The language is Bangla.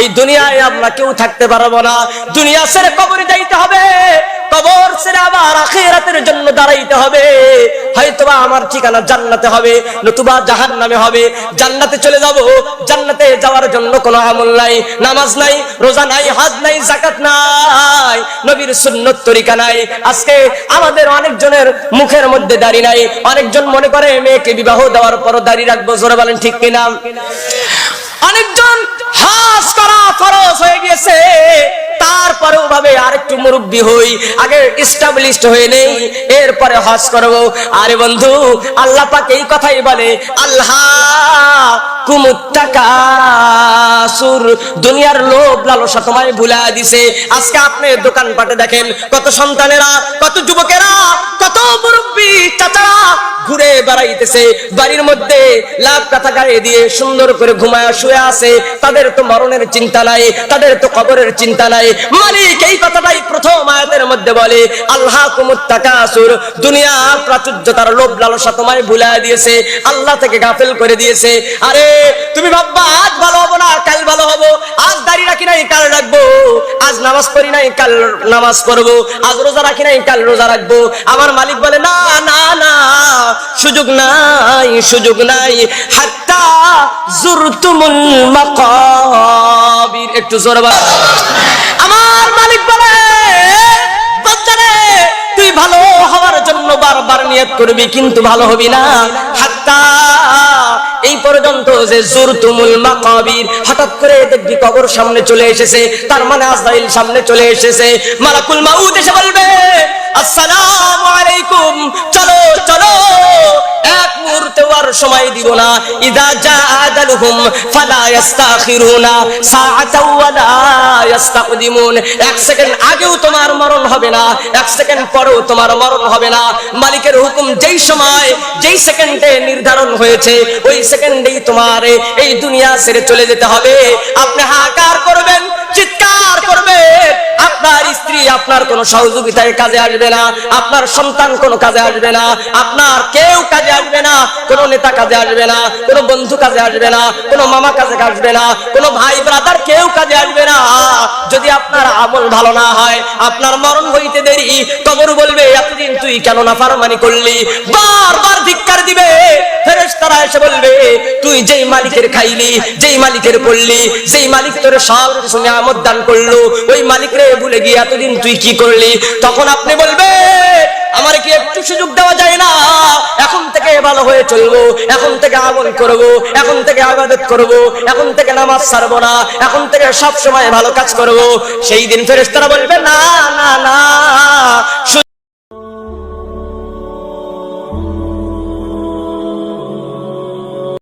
এই দুনিয়ায় আমরা কেউ থাকতে পারব না। দুনিয়া ছেড়ে কবরে যাইতে হবে। কবর ছেড়ে আবার আখিরাতের জন্য দাঁড়াইতে হবে। হয়তোবা আমার ঠিকানা জান্নাতে হবে, নতুবা জাহান নামে হবে। জান্নাতে চলে যাব। জান্নাতে যাওয়ার জন্য কোনো আমল নাই, নামাজ নাই, রোজা নাই, হাজ নাই জাকাত নাই, নবীর সুন্নত তরিকা নাই। আজকে আমাদের অনেকজনের মুখের মধ্যে দাড়ি নাই। অনেকজন মনে করে, মেয়েকে বিবাহ দেওয়ার পর দাড়ি রাখব। জোরে বলেন ঠিক কিনা? অনেকজন আরেকটু মুরব্বী হই, আগে ইস্টাবলিশড হয়ে নেই, এরপরে হজ করব। আরে বন্ধু, আল্লাহ পাক এই কথাই বলে, আল্লাহ কুমুত্তাকাসুর দুনিয়ার লোভ লালসা তোমায় ভুলা দিছে। আজকে আপনি দোকানপাটে দেখেন, কত সন্তানেরা, কত যুবকেরা, কত মুরব্বী চাচারা ঘুরে বেড়াইতেছে, বাড়ির মধ্যে লাভ কাথা গাড়ি দিয়ে সুন্দর করে ঘুমায় শুয়ে আছে, তাদের তো মরণের চিন্তা নাই, তাদের তো কবরের চিন্তা নাই। মালিক এই কথাটাই প্রথম আয়াতের মধ্যে বলে, আল্লাহ কুমুত্তাকাসুর দুনিয়া প্রাচুর্যতার লোভ লালসা তোমায় ভুলা দিয়েছে, আল্লাহ থেকে গাফেল করে দিয়েছে। আরে, তুমি ভাববা, আজ ভালো হব না, কাল ভালো হব, আজ দাড়ি রাখি নাই, কাল রাখব, আজ নামাজ পড়ি নাই, কাল নামাজ পড়ব, আজ রোজা রাখি নাই, কাল রোজা রাখব। আমার মালিক বলে, না না না, সুযোগ নাই, সুযোগ নাই। হাত্তা জুরতুমুল মাকাবির। একটু জোরে বল। আমার মালিক বলে, বাচ্চারে, তুই ভালো হওয়ার জন্য বারবার নিয়ত করবি, কিন্তু ভালো হবি না। হাত্তা, এই পর্যন্ত যে জুরতুমুল মাকাবির হঠাৎ করে দেখবি কবর সামনে চলে এসেছে, তার মানে আজরাইল সামনে চলে এসেছে। মালাকুল মাউত এসে বলবে, আসসালামু আলাইকুম, চলো সময় দিব না। ইদা জা আজালুহুম ফালা ইস্তাখিরুনা সাআতাও এক সেকেন্ড আগেও তোমার মরণ হবে না। এক সেকেন্ড পরেও তোমার মরণ হবে না। মালিকের হুকুম যেই সময়, যেই সেকেন্ডে নির্ধারণ হয়েছে, ওই সেকেন্ডেই তোমার এই দুনিয়া ছেড়ে চলে যেতে হবে। আপনি হাহাকার করবেন, চিৎকার করবেন। আপনার স্ত্রী আপনার কোনো সহযোগিতায় কাজে আসবে না। আপনার সন্তান কোনো কাজে আসবে না। আপনার কেউ কোনো নেতা কাজে আসবে না, কোনো বন্ধু কাজে আসবে না, কোনো মামা কাজে আসবে না, কোনো ভাই ব্রাদার কেউ কাজে আসবে না। যদি আপনার আমল ভালো না হয়, আপনার মরণ হইতে দেরি, কবর বলবে, এতদিন তুই কেন না ফারমানি করলি? বারবার ধিক্কার দিবে, ফেরেশতারা এসে বলবে, তুই যেই মালিকের খাইলি, যেই মালিকের পড়লি যেই মালিক তোর সব কিছু নিয়ামত দান করল, ওই মালিক রে ভুলে গিয়ে এতদিন তুই কি করলি? তখন আপনি বলবে, আমার কি একটু সুযোগ দেওয়া যায় না? এখন ভালো হয়ে চলবো, এখন থেকে আমল করব, এখন থেকে আবাদত করব, এখন থেকে নামাজ ছাড়বো না, এখন থেকে সব সময় ভালো কাজ করব। সেই দিন ফেরেস্তারা বলবে, না না না।